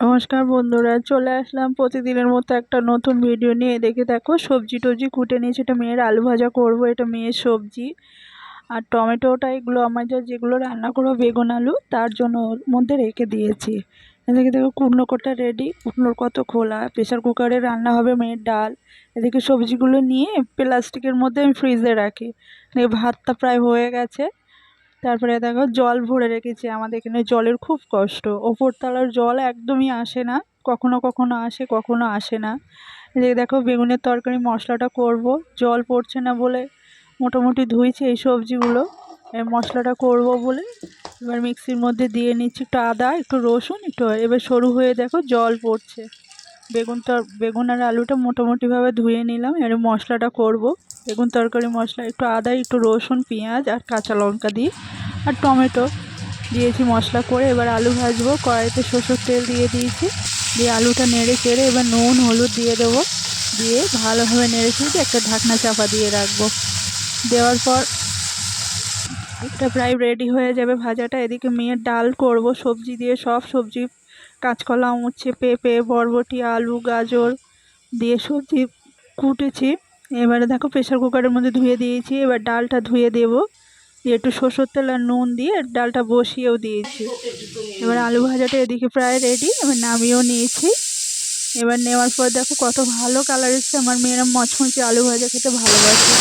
নমস্কার বন্ধুরা, চলে আসলাম প্রতিদিনের মতো একটা নতুন ভিডিও নিয়ে। দেখে দেখো, সবজি টবজি কুটে নিয়েছি এটা মেয়ের আলু ভাজা করব, এটা মেয়ের সবজি। আর টমেটোটা এগুলো আমার যা যেগুলো রান্না করব, বেগুন আলু, তার জন্য মধ্যে রেখে দিয়েছি। এদিকে দেখো, কুমড়ো কোটা রেডি কুটনোর কত খোলা। প্রেশার কুকারে রান্না হবে মেয়ের ডাল। এদিকে সবজিগুলো নিয়ে প্লাস্টিকের মধ্যে আমি ফ্রিজে রাখি। ভাতটা প্রায় হয়ে গেছে। তারপরে দেখো জল ভরে রেখেছি, আমাদের এখানে জলের খুব কষ্ট। ওপর ওপরতলার জল একদমই আসে না, কখনো কখনো আসে কখনো আসে না। এদিকে দেখো বেগুনের তরকারি, মশলাটা করব, জল পড়ছে না বলে মোটামুটি ধুইছি এই সবজিগুলো। এই মশলাটা করব বলে এবার মিক্সির মধ্যে দিয়ে নিচ্ছি একটু আদা, একটু রসুন, একটু এবার সরু হয়ে দেখো জল পড়ছে। বেগুনটা, বেগুন আর আলুটা মোটামুটিভাবে ধুয়ে নিলাম, এবার মশলাটা করব। বেগুন তরকারি মশলা, একটু আদা, একটু রসুন, পেঁয়াজ আর কাঁচা লঙ্কা দিয়ে, আর টমেটো দিয়েছি মশলা করে। এবার আলু ভাজবো, কড়াইতে সরষের তেল দিয়ে দিয়েছি, দিয়ে আলুটা নেড়ে চেড়ে এবার নুন, হলুদ দিয়ে দেবো, দিয়ে ভালোভাবে নেড়ে চেড়ে একটা ঢাকনা চাপা দিয়ে রাখব। দেওয়ার পর এটা প্রায় রেডি হয়ে যাবে ভাজাটা। এদিকে মেয়ের ডাল করব, সবজি দিয়ে সব সবজি কাঁচকলা, উচ্ছে, পেঁপে, বরবটি, আলু, গাজর দিয়ে সবজি কুটেছি। এবারে দেখো প্রেশার কুকারের মধ্যে ধুয়ে দিয়েছি। এবার ডালটা ধুয়ে দেব। দিয়ে একটু সরষের তেল আর নুন দিয়ে ডালটা বসিয়েও দিয়েছি। এবার আলু ভাজাটা এদিকে প্রায় রেডি এবার নামিয়েও নিয়েছি। এবার নেওয়ার পর দেখো কত ভালো কালার এসছে। আমার মেয়েরা মচমচে আলু ভাজা খেতে ভালোবাসে।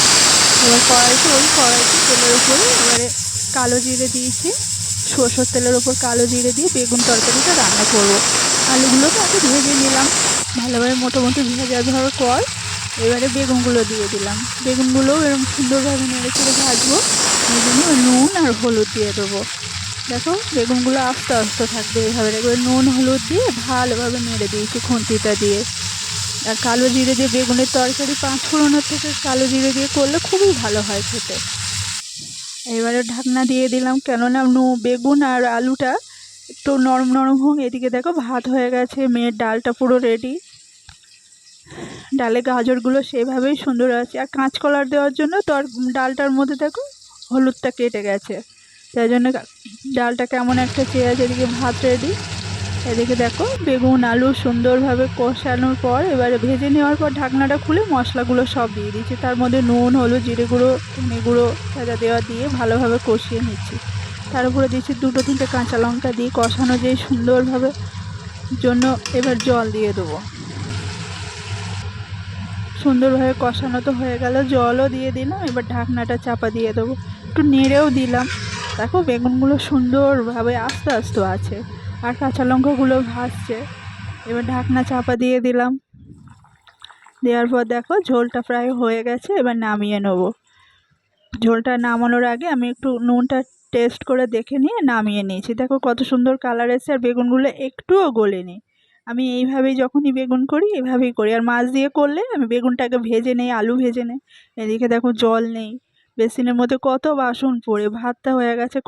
এবার কড়াইতে ওই কড়াইতে তেলের উপরে এবারে কালো জিরে দিয়েছি। সরষের তেলের ওপর কালো জিরে দিয়ে বেগুন তরকারিটা রান্না করব। আলুগুলোকে আগে ভেজে নিলাম। ভালোভাবে মোটামুটি ভেজে যাওয়ার পর এবারে বেগুনগুলো দিয়ে দিলাম। বেগুনগুলোও এরকম সুন্দরভাবে নেড়ে চেড়ে ভাজবো। এই জন্য নুন আর হলুদ দিয়ে দেবো। দেখো বেগুনগুলো আস্তে আস্তে থাকবে এভাবে। দেখবে নুন, হলুদ দিয়ে ভালোভাবে নেড়ে দিয়েছি খুন্তিটা দিয়ে। আর কালো জিরে দিয়ে বেগুনের তরকারি পাঁচ ফোড়নের থেকে কালো জিরে দিয়ে করলে খুবই ভালো হয় খেতে। এবারে ঢাকনা দিয়ে দিলাম, কেননা নু বেগুন আর আলুটা একটু নরম নরম হোক, এদিকে দেখো ভাত হয়ে গেছে, মেয়ের ডালটা পুরো রেডি ডালে গাজরগুলো সেভাবেই সুন্দর আছে, আর কাঁচকলার দেওয়ার জন্য তর ডালটার মধ্যে দেখো হলুদটা কেটে গেছে। তাই জন্য ডালটা কেমন একটা চেয়ে আছে, এদিকে ভাত রেডি এদিকে দেখো, বেগুন, আলু সুন্দরভাবে কষানোর পর এবারে ভেজে নেওয়ার পর ঢাকনাটা খুলে মশলাগুলো সব দিয়ে দিচ্ছি। তার মধ্যে নুন, হলুদ, জিরে গুঁড়ো, ধনে গুঁড়ো ভাজা দেওয়া দিয়ে ভালোভাবে কষিয়ে নিচ্ছি। তার উপরে দিচ্ছি দুটো তিনটে কাঁচা লঙ্কা দিয়ে কষানো যেই সুন্দরভাবে জন্য এবার জল দিয়ে দেবো। সুন্দরভাবে কষানো তো হয়ে গেল, জলও দিয়ে দিলাম, এবার ঢাকনাটা চাপা দিয়ে দেবো। একটু নেড়েও দিলাম। দেখো, বেগুনগুলো সুন্দরভাবে আস্তে আস্তে আছে। আর কাঁচা লঙ্কাগুলো ভাসছে এবার ঢাকনা চাপা দিয়ে দিলাম। দেওয়ার পর দেখো ঝোলটা প্রায় হয়ে গেছে, এবার নামিয়ে নেব। ঝোলটা নামানোর আগে আমি একটু নুনটা টেস্ট করে দেখে নিয়ে নামিয়ে নিয়েছি। দেখো কত সুন্দর কালার এসছে, আর বেগুনগুলো একটুও গলেনি। আমি এইভাবেই যখনই বেগুন করি, এভাবেই করি। আর মাছ দিয়ে করলে আমি বেগুনটাকে ভেজে নেই, আলু ভেজে নেই। এদিকে দেখো জল নেই। বেসিনের মধ্যে কত বাসন পড়ে, ভাতটা হয়ে গেছে